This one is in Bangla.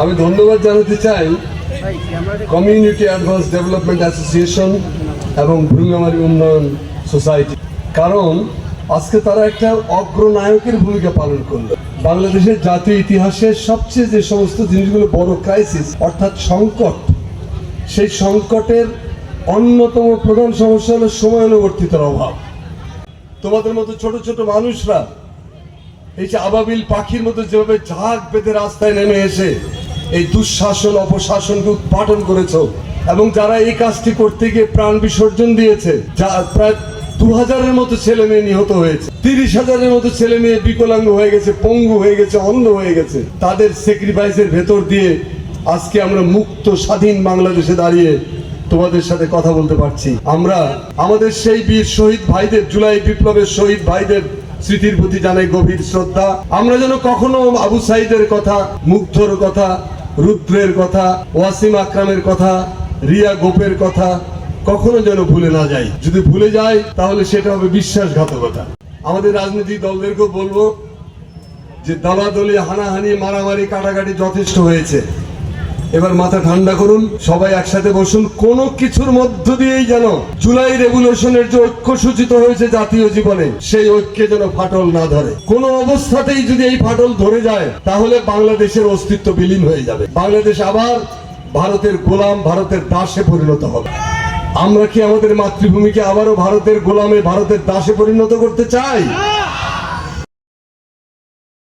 আমি ধন্যবাদ জানাতে চাই কমিউনিটি অ্যাডভান্স ডেভেলপমেন্ট অ্যাসোসিয়েশন এবং ভ্রুঙ্গামারি উন্নয়ন সোসাইটি। কারণ আজকে তারা একটা অগ্রনায়কের ভূমিকা পালন করল। বাংলাদেশের জাতীয় ইতিহাসের সবচেয়ে যে সমস্ত জিনিসগুলো বড় ক্রাইসিস অর্থাৎ সংকট, সেই সংকটের অন্যতম প্রধান সমস্যা হলো সময়ানুবর্তিতার অভাব। তোমাদের মতো ছোট ছোট মানুষরা, এই যে আবাবিল পাখির মতো যেভাবে ঝাঁক বেঁধে রাস্তায় নেমে এসে এই দুঃশাসন, অপশাসনকে উৎপাটন করেছ এবং যারা এই কাজটি করতে গিয়ে প্রাণ বিসর্জন দিয়েছে, যা প্রায় দু হাজারের মতো ছেলে মেয়ে নিহত হয়েছে তিরিশ হাজারের মতো ছেলে মেয়ে বিকলাঙ্গ হয়ে গেছে, পঙ্গু হয়ে গেছে, অন্ধ হয়ে গেছে, তাদের স্যাক্রিফাইসের ভেতর দিয়ে আজকে আমরা মুক্ত, স্বাধীন বাংলাদেশে দাঁড়িয়ে তোমাদের সাথে কথা বলতে পারছি। আমরা আমাদের সেই বীর শহীদ ভাইদের, জুলাই বিপ্লবের শহীদ ভাইদের স্মৃতির প্রতি জানাই গভীর শ্রদ্ধা। আমরা যেন কখনো আবু সাইদের কথা, মুগ্ধর কথা, রুদ্রের কথা, ওয়াসিম আকরামের কথা, রিয়া গোপের কথা কখনো যেন ভুলে না যাই। যদি ভুলে যাই, তাহলে সেটা হবে বিশ্বাসঘাতকতা। আমাদের রাজনৈতিক দলদেরকেও বলব যে দলাদলি, হানাহানি, মারামারি, কাটাকাটি যথেষ্ট হয়েছে। এবার মাথা ঠান্ডা করুন, সবাই একসাথে বসুন। কোন কিছুর মধ্য দিয়েই যেন জুলাই রেগুলেশনের যে ঐক্য সূচিত হয়েছে জাতীয় জীবনে, সেই ঐক্যে যেন ফাটল না ধরে। কোন অবস্থাতেই যদি এই ফাটল ধরে যায়, তাহলে বাংলাদেশের অস্তিত্ব বিলীন হয়ে যাবে। বাংলাদেশ আবার ভারতের গোলাম, ভারতের দাসে পরিণত হবে। আমরা কি আমাদের মাতৃভূমিকে আবারও ভারতের গোলামে, ভারতের দাসে পরিণত করতে চাই?